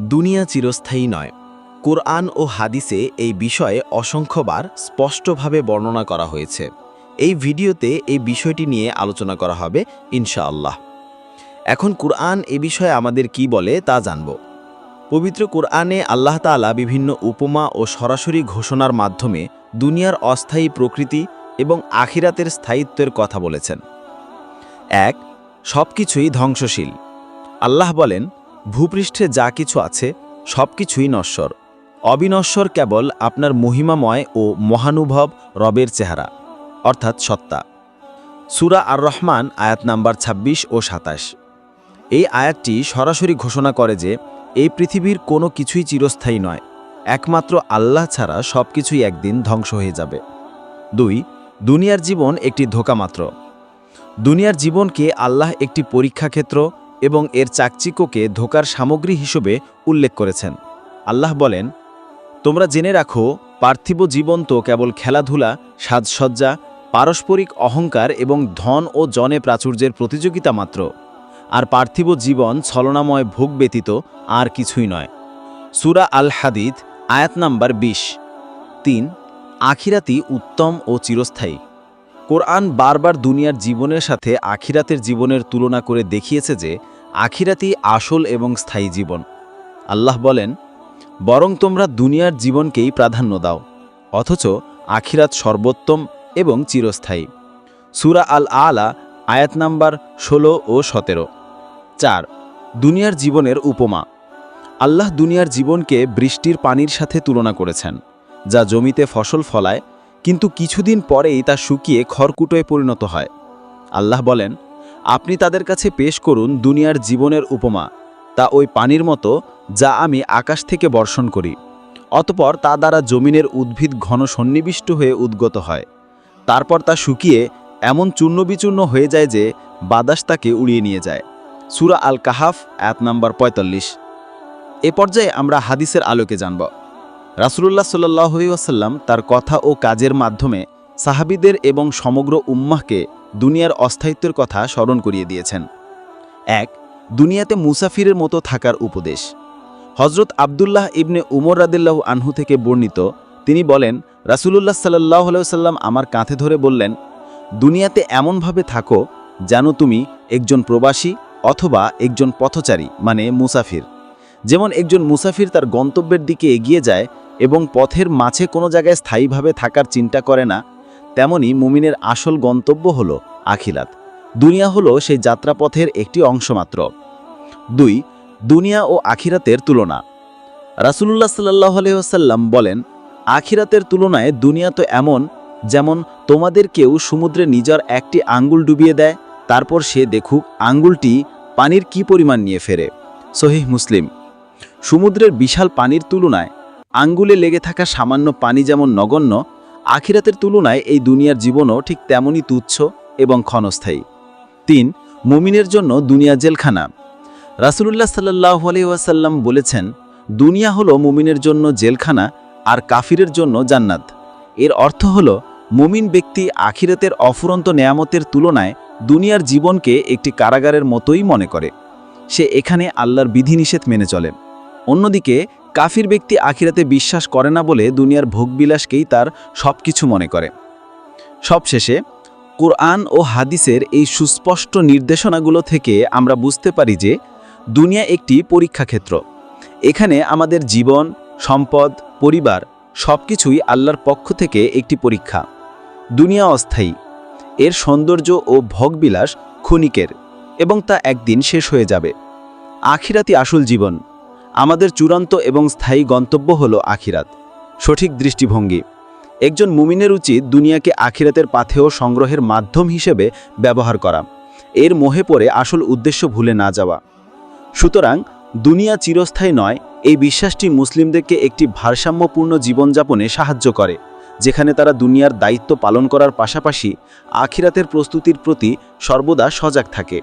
দুনিয়া চিরস্থায়ী নয়। কোরআন ও হাদিসে এই বিষয়ে অসংখ্যবার স্পষ্টভাবে বর্ণনা করা হয়েছে। এই ভিডিওতে এই বিষয়টি নিয়ে আলোচনা করা হবে, ইনশাআল্লাহ। এখন কোরআন এ বিষয়ে আমাদের কি বলে তা জানব। পবিত্র কোরআনে আল্লাহ তাআলা বিভিন্ন উপমা ও সরাসরি ঘোষণার মাধ্যমে দুনিয়ার অস্থায়ী প্রকৃতি এবং আখিরাতের স্থায়িত্বের কথা বলেছেন। এক সব কিছুই ধ্বংসশীল। আল্লাহ বলেন ভূপৃষ্ঠে যা কিছু আছে সব কিছুই নশ্বর। অবিনশ্বর কেবল আপনার মহিমাময় ও মহানুভব রবের চেহারা, অর্থাৎ সত্তা। সুরা আর রহমান আয়াত নাম্বার ২৬ ও সাতাশ। এই আয়াতটি সরাসরি ঘোষণা করে যে, এই পৃথিবীর কোনো কিছুই চিরস্থায়ী নয়। একমাত্র আল্লাহ ছাড়া সব কিছুই একদিন ধ্বংস হয়ে যাবে। দুই, দুনিয়ার জীবন একটি ধোকা মাত্র দুনিয়ার জীবনকে আল্লাহ একটি পরীক্ষাক্ষেত্র এবং এর চাকচিক্যকে ধোকার সামগ্রী হিসেবে উল্লেখ করেছেন। আল্লাহ বলেন, তোমরা জেনে রাখো, পার্থিব জীবন তো কেবল খেলাধুলা, সাজসজ্জা, পারস্পরিক অহংকার এবং ধন ও জনে প্রাচুর্যের প্রতিযোগিতা মাত্র। আর পার্থিব জীবন ছলনাময় ভোগ ব্যতীত আর কিছুই নয়। সুরা আল হাদিদ আয়াত নাম্বার ২০ তিন আখিরাতি উত্তম ও চিরস্থায়ী। কোরআন বারবার দুনিয়ার জীবনের সাথে আখিরাতের জীবনের তুলনা করে দেখিয়েছে যে আখিরাতই আসল এবং স্থায়ী জীবন। আল্লাহ বলেন, বরং তোমরা দুনিয়ার জীবনকেই প্রাধান্য দাও, অথচ আখিরাত সর্বোত্তম এবং চিরস্থায়ী। সুরা আল আলা আয়াত নাম্বার ষোলো ও সতেরো। চার, দুনিয়ার জীবনের উপমা। আল্লাহ দুনিয়ার জীবনকে বৃষ্টির পানির সাথে তুলনা করেছেন, যা জমিতে ফসল ফলায় কিন্তু কিছুদিন পরেই তা শুকিয়ে খড়কুটোয় পরিণত হয়। আল্লাহ বলেন, আপনি তাদের কাছে পেশ করুন দুনিয়ার জীবনের উপমা, তা ওই পানির মতো যা আমি আকাশ থেকে বর্ষণ করি। অতপর তা দ্বারা জমিনের উদ্ভিদ ঘন সন্নিবিষ্ট হয়ে উদ্গত হয়। তারপর তা শুকিয়ে এমন চূর্ণবিচূর্ণ হয়ে যায় যে বাতাস তাকে উড়িয়ে নিয়ে যায়। সুরা আল কাহাফ এক নাম্বার পঁয়তাল্লিশ। এ পর্যায়ে আমরা হাদিসের আলোকে জানব। রাসুলুল্লাহ সাল্লাসাল্লাম তার কথা ও কাজের মাধ্যমে সাহাবিদের এবং সমগ্র উম্মাহকে দুনিয়ার অস্থায়িত্বের কথা স্মরণ করিয়ে দিয়েছেন। এক, দুনিয়াতে মুসাফিরের মতো থাকার উপদেশ। হজরত আবদুল্লাহ ইবনে উমর রাদিল্লাহ আনহু থেকে বর্ণিত, তিনি বলেন, রাসুলুল্লাহ সাল্লাহ সাল্লাম আমার কাঁধে ধরে বললেন, দুনিয়াতে এমনভাবে থাকো যেন তুমি একজন প্রবাসী অথবা একজন পথচারী মানে মুসাফির। যেমন একজন মুসাফির তার গন্তব্যের দিকে এগিয়ে যায় এবং পথের মাঝে কোনো জায়গায় স্থায়ীভাবে থাকার চিন্তা করে না, তেমনি মুমিনের আসল গন্তব্য হল আখিলাত। দুনিয়া হলো সেই যাত্রাপথের একটি অংশমাত্র। দুই, দুনিয়া ও আখিরাতের তুলনা। রাসুলুল্লাহ সাল্লাহ আলহাম বলেন, আখিরাতের তুলনায় দুনিয়া তো এমন, যেমন তোমাদের কেউ সমুদ্রে নিজের একটি আঙ্গুল ডুবিয়ে দেয়, তারপর সে দেখুক আঙ্গুলটি পানির কি পরিমাণ নিয়ে ফেরে। সহিহ মুসলিম। সমুদ্রের বিশাল পানির তুলনায় আঙ্গুলে লেগে থাকা সামান্য পানি যেমন নগণ্য, আখিরাতের তুলনায় এই দুনিয়ার জীবনও ঠিক তেমনই তুচ্ছ এবং ক্ষণস্থায়ী। তিন, মুমিনের জন্য দুনিয়া জেলখানা। রাসুলুল্লাহ সাল্লাহ আলহিউসাল্লাম বলেছেন, দুনিয়া হলো মুমিনের জন্য জেলখানা আর কাফিরের জন্য জান্নাত। এর অর্থ হল, মুমিন ব্যক্তি আখিরাতের অফুরন্ত নেয়ামতের তুলনায় দুনিয়ার জীবনকে একটি কারাগারের মতোই মনে করে। সে এখানে আল্লাহর বিধিনিষেধ মেনে চলে। অন্যদিকে কাফির ব্যক্তি আখিরাতে বিশ্বাস করে না বলে দুনিয়ার ভোগবিলাসকেই তার সব কিছু মনে করে। সবশেষে, কোরআন ও হাদিসের এই সুস্পষ্ট নির্দেশনাগুলো থেকে আমরা বুঝতে পারি যে দুনিয়া একটি পরীক্ষাক্ষেত্র। এখানে আমাদের জীবন, সম্পদ, পরিবার সব কিছুই আল্লাহর পক্ষ থেকে একটি পরীক্ষা। দুনিয়া অস্থায়ী। এর সৌন্দর্য ও ভোগবিলাস ক্ষণিকের এবং তা একদিন শেষ হয়ে যাবে। আখিরাতি আসল জীবন। আমাদের চূড়ান্ত এবং স্থায়ী গন্তব্য হল আখিরাত। সঠিক দৃষ্টিভঙ্গি। একজন মুমিনের উচিত দুনিয়াকে আখিরাতের পাথেয় সংগ্রহের মাধ্যম হিসেবে ব্যবহার করা। এর মোহে পড়ে আসল উদ্দেশ্য ভুলে না যাওয়া। সুতরাং, দুনিয়া চিরস্থায়ী নয়, এই বিশ্বাসটি মুসলিমদেরকে একটি ভারসাম্যপূর্ণ জীবনযাপনে সাহায্য করে, যেখানে তারা দুনিয়ার দায়িত্ব পালন করার পাশাপাশি আখিরাতের প্রস্তুতির প্রতি সর্বদা সজাগ থাকে।